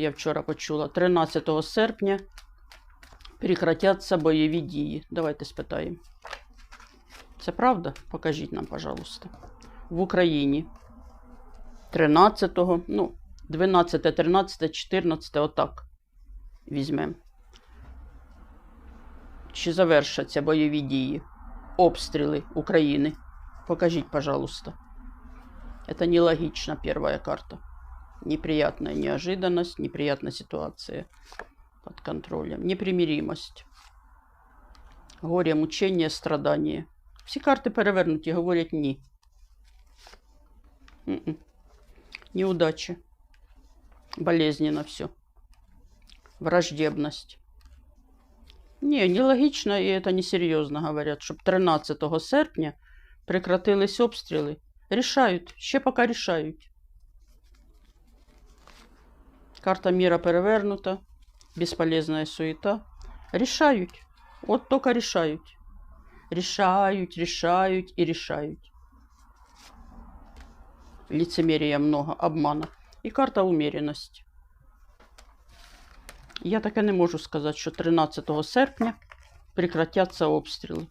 Я вчора почула. 13 серпня прекратяться бойові дії. Давайте спитаємо. Це правда? Покажіть нам, пожалуйста. В Україні 13, ну, 12, 13, 14, отак. Візьмемо. Чи завершаться бойові дії? Обстріли України. Покажіть, пожалуйста. Это нелогично, первая карта. Неприятная неожиданность, неприятная ситуация под контролем. Непримиримость. Горе, мучение, страдание. Всі карти перевернуті, говорять ні. М-м. Неудачи. Болезненно все. Враждебность. Не, нелогично и это несерьезно говорят, щоб 13 серпня прекратились обстріли. Рішають, ще поки рішають. Карта міра перевернута, безполезная суета. Рішають. От тільки рішають. Рішають, рішають і рішають. Лицемерия много, обмана. І карта умеренность. Я таке не можу сказати, що 13 серпня прекратяться обстріли.